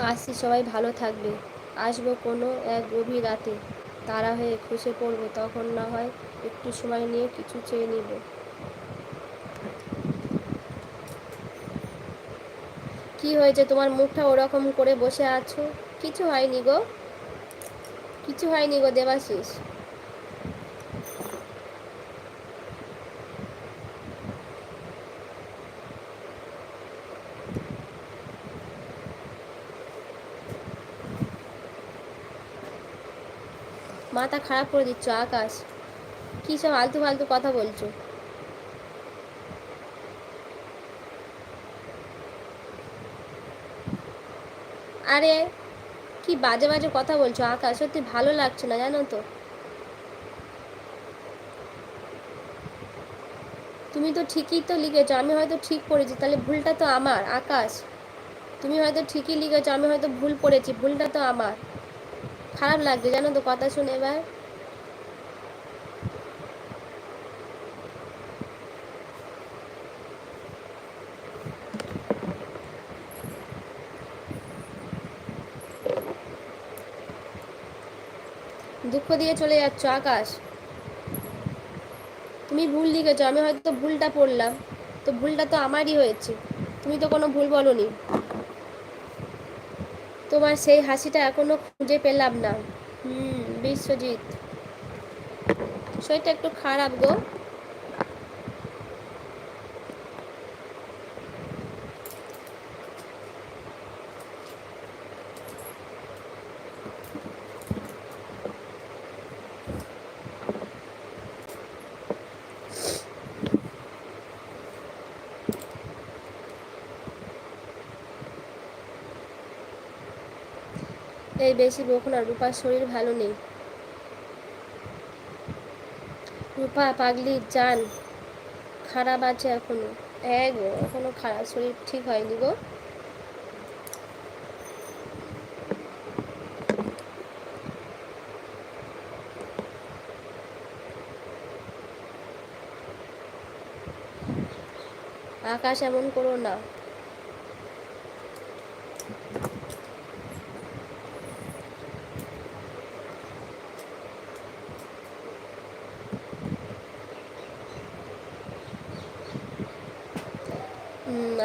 আসছি, সবাই ভালো থাকবে। আসব কোনো এক গভীর রাতে। তারা হয়ে খুশে পড়ব, তখন না হয় একটু সময় নিয়ে কিছু চেয়ে নিব। কি হয়েছে? তোমার মুখটা ওরকম করে বসে আছো? কিছু হয়নি গো। কিছু হয়নি গো, দেবাশিস। মাথা খারাপ করে দিচ্ছ আকাশ। কী সব আলতু ফালতু কথা বলছো? আরে, কি বাজে বাজে কথা বলছো আকাশ? সত্যি ভালো লাগছে না, জানো তো। তুমি তো ঠিকই তো লিখেছো, আমি হয়তো ঠিক পড়েছি, তাহলে ভুলটা তো আমার, আকাশ। তুমি হয়তো ঠিকই লিখেছো, আমি হয়তো ভুল পড়েছি, ভুলটা তো আমার। খারাপ লাগছে জানো তো কথা শুনে এবার। দুঃখ দিয়ে চলে যাচ্ছ আকাশ। তুমি ভুল লিখেছো, আমি হয়তো ভুলটা পড়লাম। তো ভুলটা তো আমারই হয়েছে। তুমি তো কোনো ভুল বলনি। তোমার সেই হাসিটা এখনও খুঁজে পেলাম না। হুম বিশ্বজিৎ। শরীরটা একটু খারাপ গো। এই বেশি বকো না রূপার শরীর ভালো নেই। রূপা পাগলি যান খারাপ আছে এখনও। হ্যাঁ গো, এখনও খারাপ, শরীর ঠিক হয়নি গো। আকাশ এমন করো না।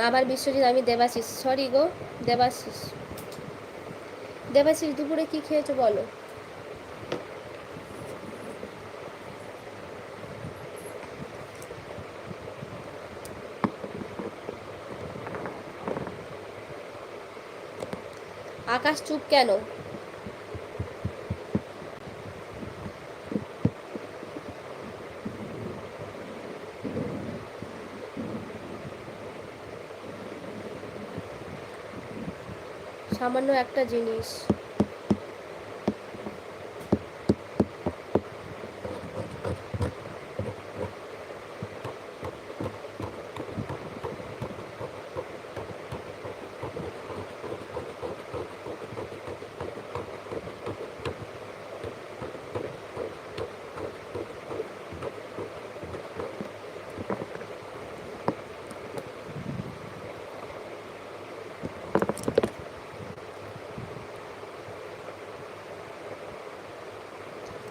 আবার বিশ্বজিৎ, আমি দেবাশিস। সরি গো, দেবাশিস। দেবাশিস, দুপুরে কি খেয়েছো বলো? আকাশ চুপ কেন? সামান্য একটা জিনিস।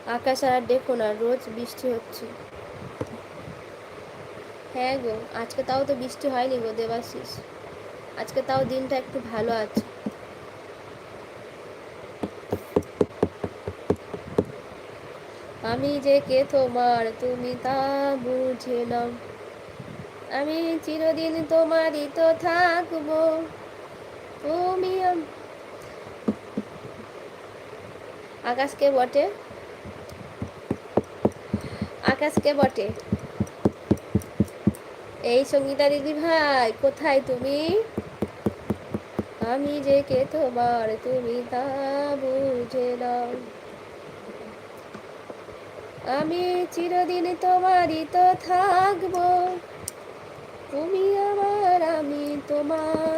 আকাশ আর দেখো না, রোজ বৃষ্টি হচ্ছে। হ্যাঁ গো, আজকে তাও তো বৃষ্টি হয়নি গো দেবাশিস। আজকে তাও দিনটা একটু ভালো আছে। আমি যে কে তোমার, তুমি তা বুঝে আমি চিরদিন তোমারই তো থাকব। তুমি আকাশকে বটে? আকাশকে বটে। এই সঙ্গীতা দিদি ভাই, কোথায় তুমি? আমি যে কে তোমার তুমি তা বুঝে নাও। আমি চিরদিন তোমারই তো থাকব। তুমি আমার, আমি তোমার।